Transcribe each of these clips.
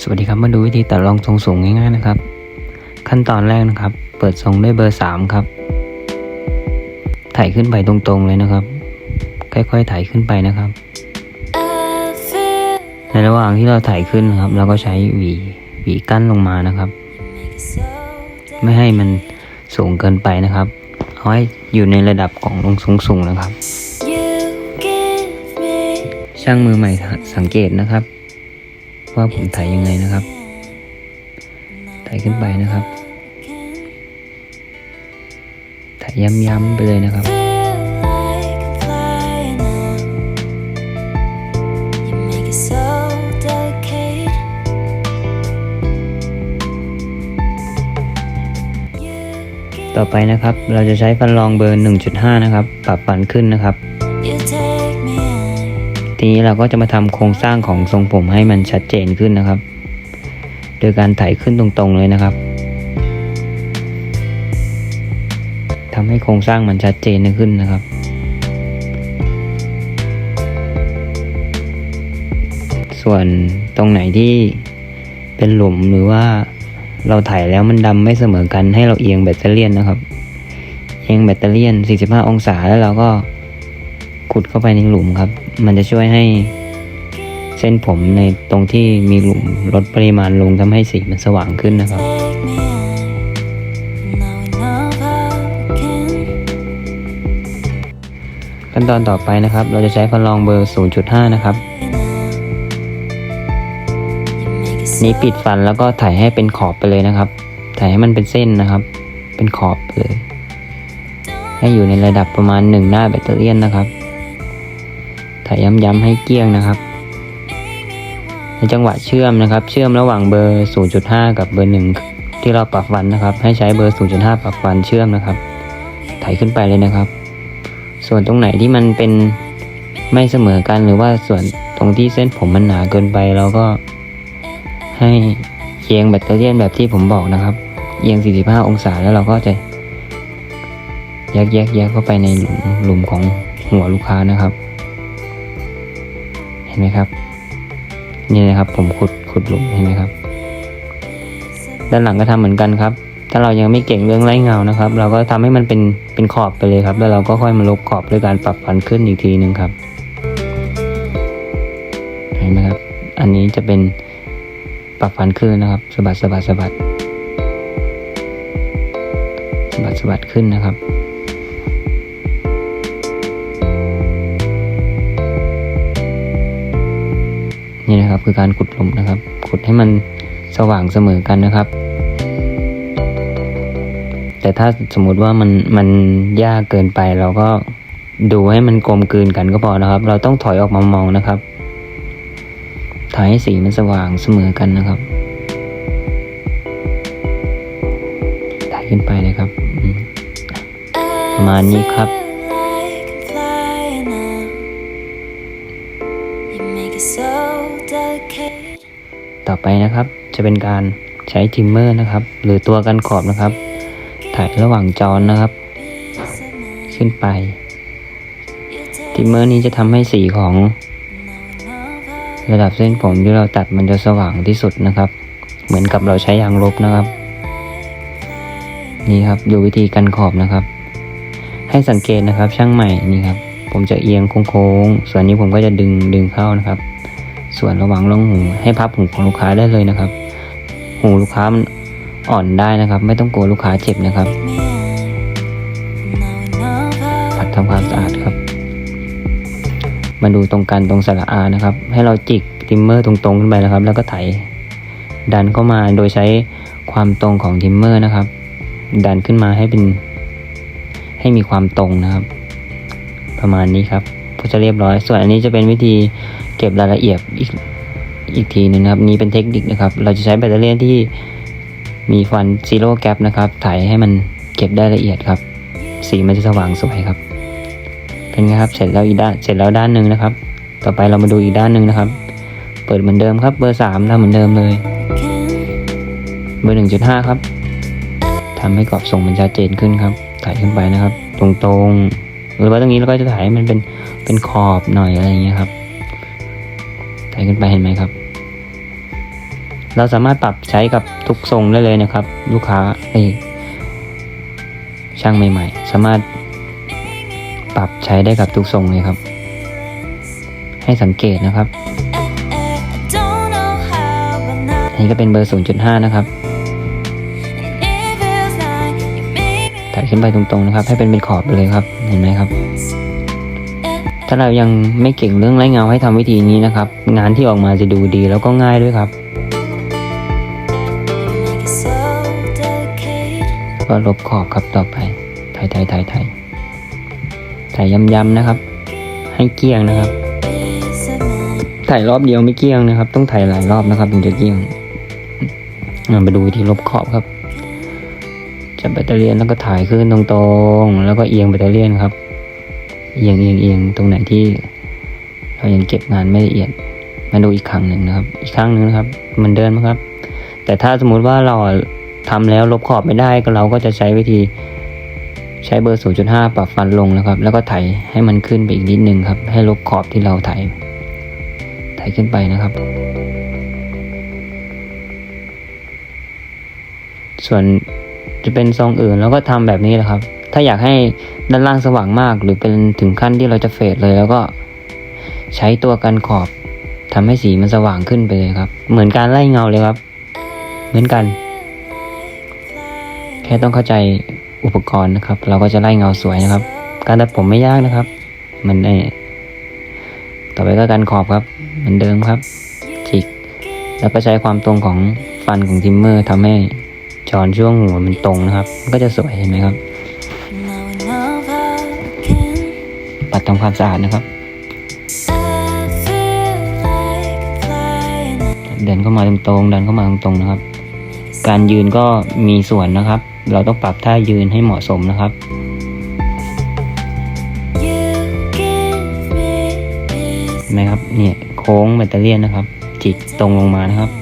สวัสดีครับมาดูวิธีตัดรองทรงสูงง่ายๆนะครับ ขั้นตอนแรกนะครับ เปิดทรงด้วยเบอร์สามครับไถขึ้นไปตรงๆเลยนะครับ ค่อยๆไถขึ้นไปนะครับ ในระหว่างที่เราไถขึ้นครับ เราก็ใช้หวีหวีกั้นลงมานะครับ ไม่ให้มันสูงเกินไปนะครับเอาให้อยู่ในระดับของรองทรงสูงนะครับ ช่างมือใหม่สังเกตนะครับ ว่าผมถ่ายยังไงนะครับถ่ายขึ้นไปนะครับถ่ายย้ำๆไปเลยนะครับ ต่อไปนะครับเราจะใช้ฟันรองเบอร์ 1.5 นะครับ ปรับฟันขึ้นนะครับ ทีนี้เราก็จะมาทำโครงสร้างของทรงผมให้มันชัดเจนขึ้นนะครับ โดยการไถขึ้นตรงๆเลยนะครับทำให้โครงสร้างมันชัดเจนขึ้นนะครับส่วนตรงไหนที่เป็นหลุมหรือว่าเราถ่ายแล้วมันดำไม่เสมอกันให้เราเอียงแบตเตอรี่นะครับ เอียงแบตเตอรี่45 องศาแล้วเราก็ ขุดเข้าไปในหลุมครับ มันจะช่วยให้เส้นผมในตรงที่มีหลุมลดปริมาณลงทำให้สีมันสว่างขึ้นนะครับขั้นตอนต่อไปนะครับ เราจะใช้ฟันรองเบอร์ 0.5 นะครับ นี้ปิดฟันแล้วก็ถ่ายให้เป็นขอบไปเลยนะครับ ถ่ายให้มันเป็นเส้นนะครับ เป็นขอบเลย ให้อยู่ในระดับประมาณหนึ่งหน้าแบตเตอรี่นะครับ ถ่ย้ำๆให้เกลี้ยงนะครับ ในจังหวะเชื่อมนะครับ เชื่อมระหว่างเบอร์ 0.5 กับเบอร์ 1 ที่เราปรับฟันนะครับ ให้ใช้เบอร์ 0.5 ปรับฟันเชื่อมนะครับถ่ายขึ้นไปเลยนะครับ ส่วนตรงไหนที่มันเป็นไม่เสมอกันหรือว่าส่วนตรงที่เส้นผมมันหนาเกินไปเราก็ให้เอียงแบตเตอรี่ยนแบบที่ผมบอกนะครับ เอียง 45 องศาแล้วเราก็จะแยกแยกแยกเข้าไปในหลุมหลุมของหัวลูกค้านะครับ เห็นไหมครับ นี่นะครับผมขุดขุดหลุมเห็นไหมครับ ด้านหลังก็ทำเหมือนกันครับ ถ้าเรายังไม่เก่งเรื่องไร้เงานะครับ เราก็ทำให้มันเป็นเป็นขอบไปเลยครับ แล้วเราก็ค่อยมาลบขอบด้วยการปรับฟันขึ้นอีกทีหนึ่งครับ เห็นไหมครับ อันนี้จะเป็นปรับฟันขึ้นนะครับสะบัดสะบัดสะบัดสะบัดสะบัดขึ้นนะครับ นะครับ คือการขุดหลุมนะครับ ขุดให้มันสว่างเสมอกันนะครับ แต่ถ้าสมมุติว่ามันมันยากเกินไปเราก็ดูให้มันกลมกลืนกันก็พอนะครับ เราต้องถอยออกมามองนะครับถ่ายให้สีมันสว่างเสมอกันนะครับถ่ายขึ้นไปเลยครับมประมาณนี้ครับ ต่อไปนะครับ จะเป็นการใช้ทิมเมอร์นะครับ หรือตัวกันขอบนะครับ ถ่ายระหว่างจอนนะครับ ขึ้นไป ทิมเมอร์นี้จะทำให้สีของระดับเส้นผมที่เราตัดมันจะสว่างที่สุดนะครับ เหมือนกับเราใช้ยางลบนะครับ นี่ครับดูวิธีกันขอบนะครับ ให้สังเกตนะครับช่างใหม่นี่ครับ ผมจะเอียงโค้งๆส่วนนี้ผมก็จะดึงดึงเข้านะครับ ส่วนระหว่างร่องหูให้พับหูของลูกค้าได้เลยนะครับ หูลูกค้ามันอ่อนได้นะครับ ไม่ต้องกลัวลูกค้าเจ็บนะครับผัดทำความสะอาดครับมาดูตรงกันตรงสระอานะครับ ให้เราจิกทิมเมอร์ตรงๆขึ้นไปนะครับ แล้วก็ไถ ดันเข้ามาโดยใช้ความตรงของทิมเมอร์นะครับ ดันขึ้นมาให้เป็น ให้มีความตรงนะครับ ประมาณนี้ครับ ก็จะเรียบร้อย ส่วนอันนี้จะเป็นวิธีเก็บรายละเอียดอีกอีกทีหนึงนะครับ นี้เป็นเทคนิคนะครับ เราจะใช้แบตเตอรี่ที่มีฟันซีโร่แกปนะครับถ่ายให้มันเก็บได้ละเอียดครับ สีมันจะสว่างสวยครับ เป็นไงครับ เสร็จแล้วอีกด้านเสร็จแล้วด้านหนึ่งนะครับ ต่อไปเรามาดูอีกด้านหนึ่งนะครับ เปิดเหมือนเดิมครับเบอร์สามทำเหมือนเดิมเลย เบอร์หนึ่งจุดห้าครับทำให้กรอบทรงมันชัดเจนขึ้นครับ ถ่ายขึ้นไปนะครับ ตรงๆ หรือว่าตรงนี้เราก็จะถ่ายให้มันเป็นเป็นขอบหน่อยอะไรอย่างเงี้ยครับ ถ่ายขึ้นไปเห็นไหมครับ เราสามารถปรับใช้กับทุกทรงได้เลยนะครับ ลูกค้าเอ้ยช่างใหม่ ๆ สามารถปรับใช้ได้กับทุกทรงเลยครับ ให้สังเกตนะครับ Don't know how, but now อันนี้ก็เป็นเบอร์ 0.5 นะครับ ถ่ายขึ้นไปตรงๆนะครับ ให้เป็นเป็นขอบไปเลยครับ เห็นไหมครับ ถ้าเรายังไม่เก่งเรื่องไร้เงาให้ทำวิธีนี้นะครับ งานที่ออกมาจะดูดีแล้วก็ง่ายด้วยครับก็ลบขอบครับต่อไปถ่ายถ่ายถ่ายถ่ายถ่ายย้ำๆนะครับ ให้เกี้ยงนะครับถ่ายรอบเดียวไม่เกี้ยงนะครับ ต้องถ่ายหลายรอบนะครับถึงจะเกี้ยงมาดูวิธีลบขอบครับ จับแบตเตอรี่แล้วก็ถ่ายขึ้นตรงๆ แล้วก็เอียงแบตเตอรี่ครับ เอียงเอียงเอียงตรงไหนที่เรายังเก็บงานไม่ละเอียด มาดูอีกครั้งหนึ่งนะครับ อีกครั้งหนึ่งนะครับเหมันเดินไหมครับ แต่ถ้าสมมุติว่าเราทำแล้วลบขอบไม่ได้ก็เราก็จะใช้วิธีใช้เบอร์ 0.5 ปรับฟันลงนะครับ แล้วก็ไถให้มันขึ้นไปอีกนิดนึงครับ ให้ลบขอบที่เราไถไถขึ้นไปนะครับ ส่วน จะเป็นทรงอื่นเราก็ทำแบบนี้แหละครับ ถ้าอยากให้ด้านล่างสว่างมาก หรือเป็นถึงขั้นที่เราจะเฟดเลย แล้วก็ใช้ตัวกันขอบทำให้สีมันสว่างขึ้นไปเลยครับ เหมือนการไล่เงาเลยครับ เหมือนกัน แค่ต้องเข้าใจอุปกรณ์นะครับ เราก็จะไล่เงาสวยนะครับ การตัดผมไม่ยากนะครับมันเออต่อไปก็การขอบครับเหมือนเดิมครับจิกแล้วก็ใช้ความตรงของฟันของทิมเมอร์ทำให้ จอนช่วงหัวมันตรงนะครับ ก็จะสวยเห็นไหมครับ ปัดทำความสะอาดนะครับ เดินเข้ามาตรงๆเดินเข้ามาตรงๆนะครับ การยืนก็มีส่วนนะครับ เราต้องปรับท่ายืนให้เหมาะสมนะครับนไหมครับเนี่ยโค้งแบตเตอรี่นะครับจิกตรงลงมานะครับ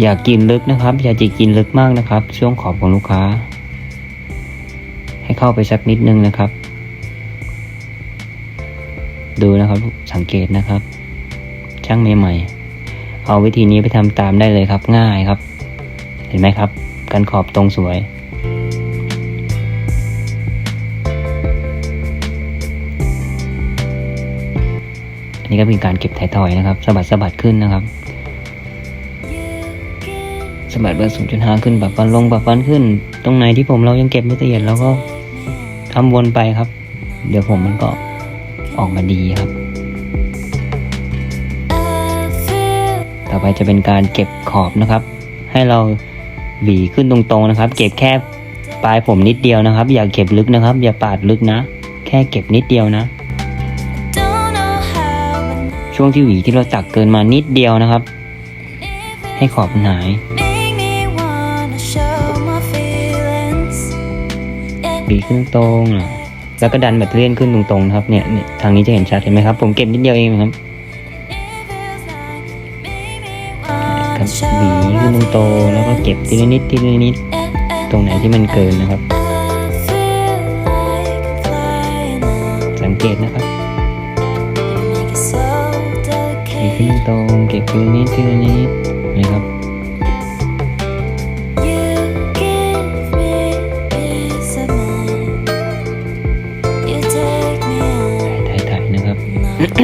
อย่ากกินลึกนะครับ อย่าจิกกินลึกมากนะครับ ช่วงขอบของลูกค้า ให้เข้าไปสักนิดนึงนะครับ ดูนะครับสังเกตนะครับ ช่างใหม่ๆเอาวิธีนี้ไปทำตามได้เลยครับ ง่ายครับ เห็นไหมครับการขอบตรงสวยอันนี้ก็เป็นการเก็บถ่ายทอยนะครับสะบัดสะบัดขึ้นนะครับ สะบัดเบอร์ศูนย์จุดห้าขึ้นปรับฟันลงปรับฟันขึ้น ตรงไหนที่ผมเรายังเก็บไม่ละเอียดเราก็ทำวนไปครับ เดี๋ยวผมมันก็ออกมาดีครับ ต่อไปจะเป็นการเก็บขอบนะครับ ให้เราหวีขึ้นตรงๆนะครับ เก็บแค่ปลายผมนิดเดียวนะครับ อย่าเก็บลึกนะครับ อย่าปาดลึกนะ แค่เก็บนิดเดียวนะ ช่วงที่หวีที่เราจักเกินมานิดเดียวนะครับ ให้ขอบมันหาย ปีขึ้นตรง แล้วก็ดันแบตเตอรี่ขึ้นตรงๆนะครับเนี่ยทางนี้จะเห็นชัดเห็นไหมครับ ผมเก็บนิดเดียวเองครับครับหวีขึ้นตรงๆแล้วก็เก็บทีละนิดทีละนิดตรงไหนที่มันเกินนะครับ สังเกตนะครับหวีขึ้นตรงเก็บทีละนิดทีละนิดนะครับ เ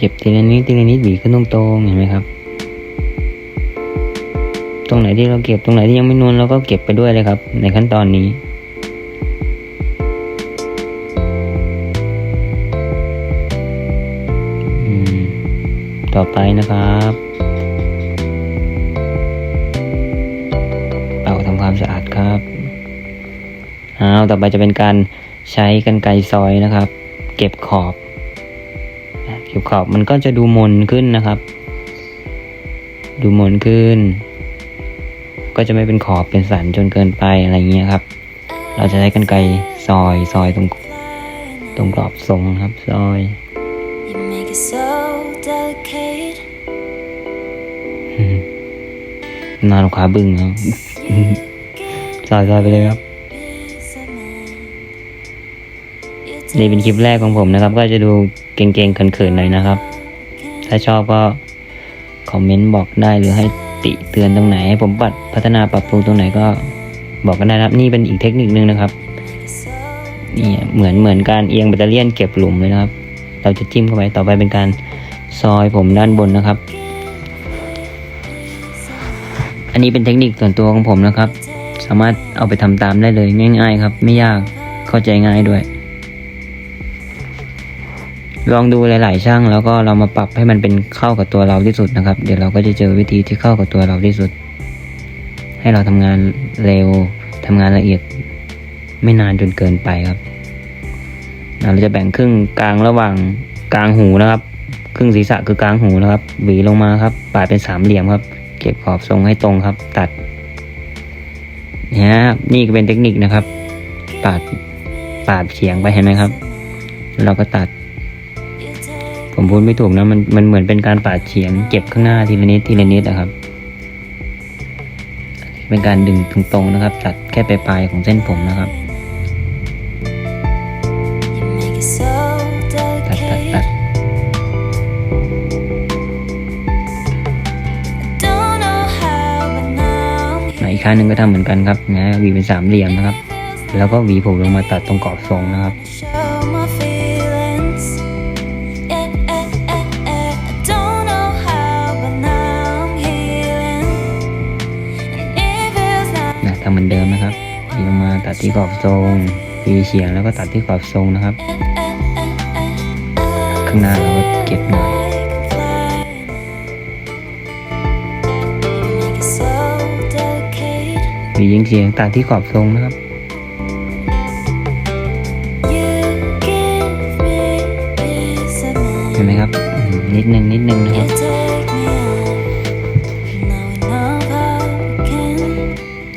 ก็บทีละนิดทีละนิดหวีขึ้นตรงๆเห็นไหมครับ ตรงไหนที่เราเก็บตรงไหนที่ยังไม่นวลเราก็เก็บไปด้วยเลยครับ ในขั้นตอนนี้ต่อไปนะครับ เอาต่อไปจะเป็นการใช้กันไกรซอยนะครับ เก็บขอบเก็บขอบมันก็จะดูมนขึ้นนะครับ ดูมนขึ้น ก็จะไม่เป็นขอบเป็นสันจนเกินไปอะไรเงี้ยครับ เราจะใช้กันไกรซอยซอยตรงตรงกรอบทรงนะครับซอย You make it so delicate. หนาลูกค้าบึ้งครับซอยซอยไปเลยครับ นี่เป็นคลิปแรกของผมนะครับ ก็จะดูเก่งๆเขินๆหน่อยนะครับ ถ้าชอบก็คอมเมนต์บอกได้หรือให้ติเตือนตรงไหนให้ผมปรับพัฒนาปรับปรุงตรงไหนก็บอกกันได้นะครับ นี่เป็นอีกเทคนิคนึงนะครับนี่เหมือนเหมือนการเอียงแบตเตอรี่ยนเก็บหลุมเลยนะครับ เราจะจิ้มเข้าไปต่อไปเป็นการซอยผมด้านบนนะครับ อันนี้เป็นเทคนิคส่วนตัวของผมนะครับ สามารถเอาไปทำตามได้เลยง่าย ๆ ครับ ไม่ยากเข้าใจง่ายด้วย ลองดูหลาย ๆ ช่าง แล้วก็เรามาปรับให้มันเป็นเข้ากับตัวเราที่สุดนะครับ เดี๋ยวเราก็จะเจอวิธีที่เข้ากับตัวเราที่สุด ให้เราทำงานเร็วทำงานละเอียด ไม่นานจนเกินไปครับเราจะแบ่งครึ่งกลางระหว่างกลางหูนะครับ ครึ่งศีรษะคือกลางหูนะครับ หวีลงมาครับปาดเป็นสามเหลี่ยมครับ เก็บขอบทรงให้ตรงครับ ตัดเนี่ยครับนี่ก็เป็นเทคนิคนะครับ ปาดปาดเฉียงไปเห็นไหมครับ เราก็ตัด ผมพูดไม่ถูกนะมันมันเหมือนเป็นการปาดเฉียงเก็บข้างหน้าทีละนิดทีละนิดนะครับ เป็นการดึงตรงๆนะครับ ตัดแค่ปลายๆของเส้นผมนะครับตัดตัดตัดอีกข้างหนึ่งก็ทำเหมือนกันครับนะหวีเป็นสามเหลี่ยมนะครับ แล้วก็หวีผมลงมาตัดตรงกรอบทรงนะครับ เหมือนเดิมนะครับหวีลงมาตัดที่กรอบทรงหวีเฉียงแล้วก็ตัดที่กรอบทรงนะครับ ข้างหน้าเราก็เก็บหน่อยมียิงเฉียงตัดที่กรอบทรงนะครับเห็นไหมครับ นิดนึงนิดนึงนะครับ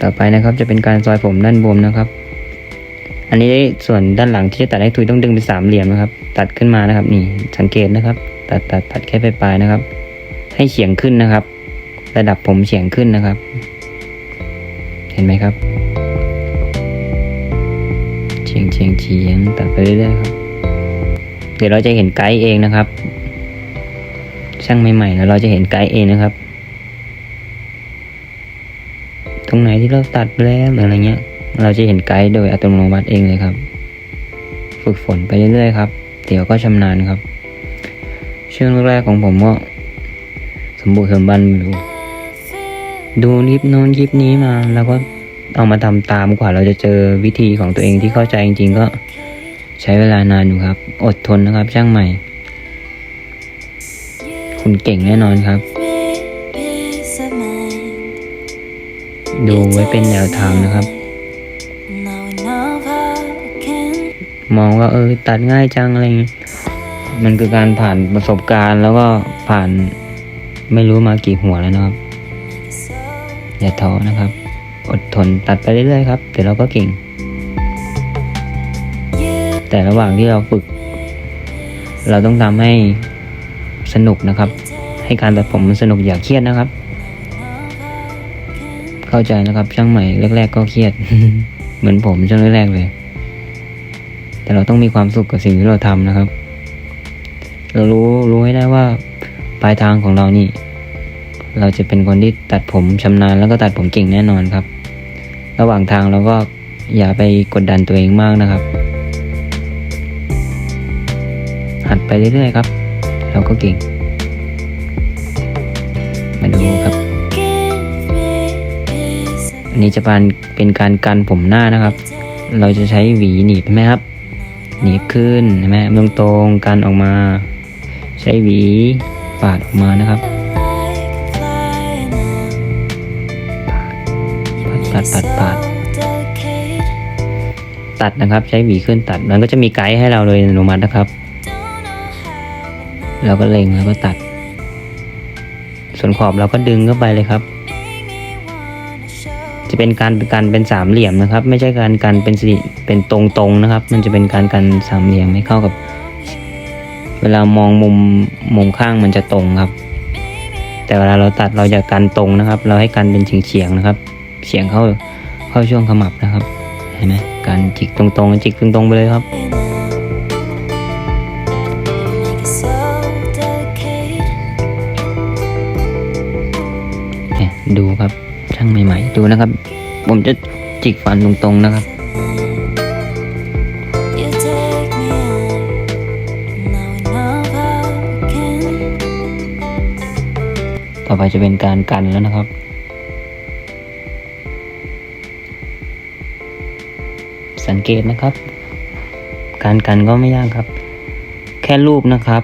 อไปนะครับ จะเป็นการซอยผมด้านบนนะครับ อันนี้ส่วนด้านหลังที่จะตัดให้ทุยต้องดึงเป็นสามเหลี่ยมนะครับ ตัดขึ้นมานะครับ นี่สังเกตนะครับ ตัดตัดตัดแค่ปลายๆนะครับ ให้เฉียงขึ้นนะครับ ระดับผมเฉียงขึ้นนะครับ เห็นไหมครับเฉียงเฉียงเฉียงตัดไปเรื่อยๆครับเดี๋ยวเราจะเห็นไกด์เองนะครับ ช่างใหม่ๆแล้วเราจะเห็นไกด์เองนะครับ ตรงไหนที่เราตัดแล้วหรืออะไรเงี้ย เราจะเห็นไกด์โดยอัตโนมัติเองเลยครับ ฝึกฝนไปเรื่อยๆครับ เดี๋ยวก็ชำนาญครับ ช่วงแรกๆของผมก็สมบูรณ์สมบันไม่รู้ดูคลิปโน้นคลิปนี้มา แล้วก็เอามาทำตามกว่าเราจะเจอวิธีของตัวเองที่เข้าใจจริง ๆ ก็ใช้เวลานานอยู่ครับ อดทนนะครับช่างใหม่ คุณเก่งแน่นอนครับ ดูไว้เป็นแนวทางนะครับ มองว่าเออตัดง่ายจังอะไรอย่างงี้มันคือการผ่านประสบการณ์แล้วก็ผ่านไม่รู้มากี่หัวแล้วนะครับ อย่าท้อนะครับ อดทนตัดไปเรื่อยๆครับเดี๋ยวเราก็เก่ง แต่ระหว่างที่เราฝึก เราต้องทำให้สนุกนะครับ ให้การตัดผมมันสนุกอย่าเครียดนะครับ เข้าใจนะครับ ช่างใหม่แรก ๆ ก็เครียด เหมือนผมช่วงแรกๆเลย แต่เราต้องมีความสุขกับสิ่งที่เราทำนะครับ เรารู้รู้ให้ได้ว่าปลายทางของเรานี่ เราจะเป็นคนที่ตัดผมชำนาญแล้วก็ตัดผมเก่งแน่นอนครับ ระหว่างทางเราก็อย่าไปกดดันตัวเองมากนะครับ หัดไปเรื่อยๆครับ เราก็เก่ง มาดูครับ นนี้จะเป็นเป็นการกันผมหน้านะครับ เราจะใช้หวีหนีบเห็นไหมครับ หนีบขึ้นเห็นไหมตรงตรงๆกันออกมา ใช้หวีปาดออกมานะครับปัดปัดปัดปัดตัดนะครับ ใช้หวีขึ้นตัด มันก็จะมีไกด์ให้เราโดยอัตโนมัตินะครับ เราก็เล็งแล้วก็ตัด ส่วนขอบเราก็ดึงเข้าไปเลยครับ จะเป็นการเป็นเป็นสามเหลี่ยมนะครับ ไม่ใช่การกันเป็นสีเป็นตรงตรงนะครับ มันจะเป็นการกันสามเหลี่ยมให้เข้ากับ เวลามองมุมมุมข้างมันจะตรงครับ แต่เวลาเราตัดเราจะกันตรงนะครับ เราให้กันเป็นเฉียงๆนะครับเฉียงเข้าเข้าช่วงขมับนะครับเห็นไหมการจิกตรงตรงจิกตรงตรงไปเลยครับดูครับ ช่างใหม่ๆ ดูนะครับ ผมจะจิกฟันตรงๆนะครับ You take me in. Now we know how we can. ต่อไปจะเป็นการกันแล้วนะครับสังเกตนะครับ การกันก็ไม่ยากครับ แค่รูปนะครับ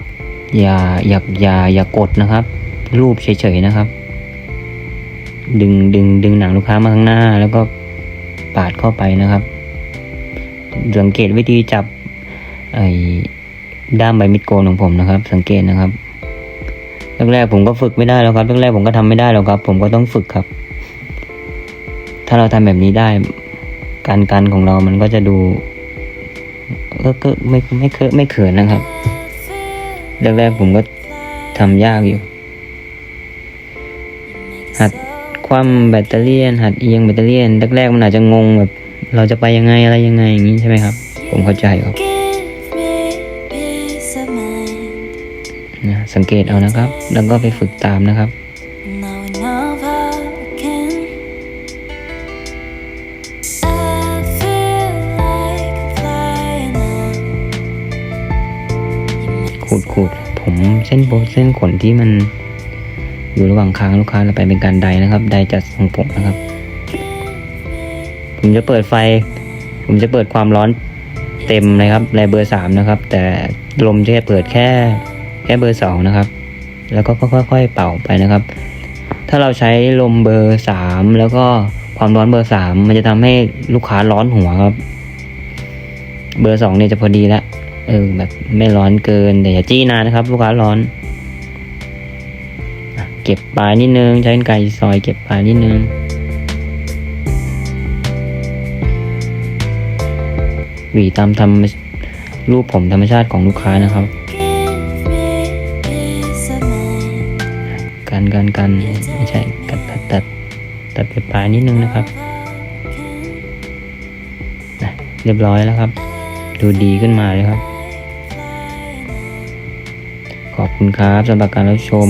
อย่าอย่าอย่าอย่ากดนะครับ รูปเฉยๆนะครับ ดึงดึงดึงหนังลูกค้ามาข้างหน้า แล้วก็ปาดเข้าไปนะครับ สังเกตวิธีจับไอ้ด้ามใบมิดโกนของผมนะครับ สังเกตนะครับแรกๆผมก็ฝึกไม่ได้แล้วครับแรกๆผมก็ทำไม่ได้แล้วครับ ผมก็ต้องฝึกครับ ถ้าเราทำแบบนี้ได้ การกันของเรามันก็จะดูเออก็ไม่ไม่เคอไม่เขินนะครับแรกๆผมก็ทำยากอยู่ หัด คว่ำแบตเตอรี่หัดเอียงแบตเตอรี่แรกๆมันอาจจะงงแบบเราจะไปยังไงอะไรยังไงอย่างนี้ใช่ไหมครับ ผมเข้าใจครับนะสังเกตเอานะครับ แล้วก็ไปฝึกตามนะครับขูดขูดผมเส้นโบเส้นขนที่มัน อยู่ระหว่างค้างลูกค้าเราไปเป็นการไดนะครับไดจัดทรงผมนะครับ ผมจะเปิดไฟ ผมจะเปิดความร้อนเต็มเลยครับในเบอร์สามนะครับ แต่ลมจะเปิดแค่แค่เบอร์สองนะครับ แล้วก็ค่อยๆเป่าไปนะครับ ถ้าเราใช้ลมเบอร์สามแล้วก็ความร้อนเบอร์สามมันจะทำให้ลูกค้าร้อนหัวครับ เบอร์สองเนี่ยจะพอดีแล้วเออแบบไม่ร้อนเกินแต่อย่าจี้นานนะครับ ลูกค้าร้อน เก็บปลายนิดนึง ใช้กรรไกรซอยเก็บปลายนิดนึง หวีตามทำรูปผมธรรมชาติของลูกค้านะครับกันกันกันไม่ใช่กัดตัดตัดตัดไปปลายนิดนึงนะครับเรียบร้อยแล้วครับ ดูดีขึ้นมาเลยครับ ขอบคุณครับสำหรับการรับชม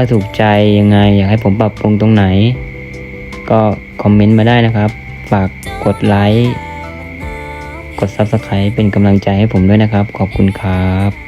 ถ้าถูกใจยังไง อยากให้ผมปรับปรุงตรงไหน ก็คอมเมนต์มาได้นะครับ ฝากกดไลค์ กด Subscribe เป็นกำลังใจให้ผมด้วยนะครับ ขอบคุณครับ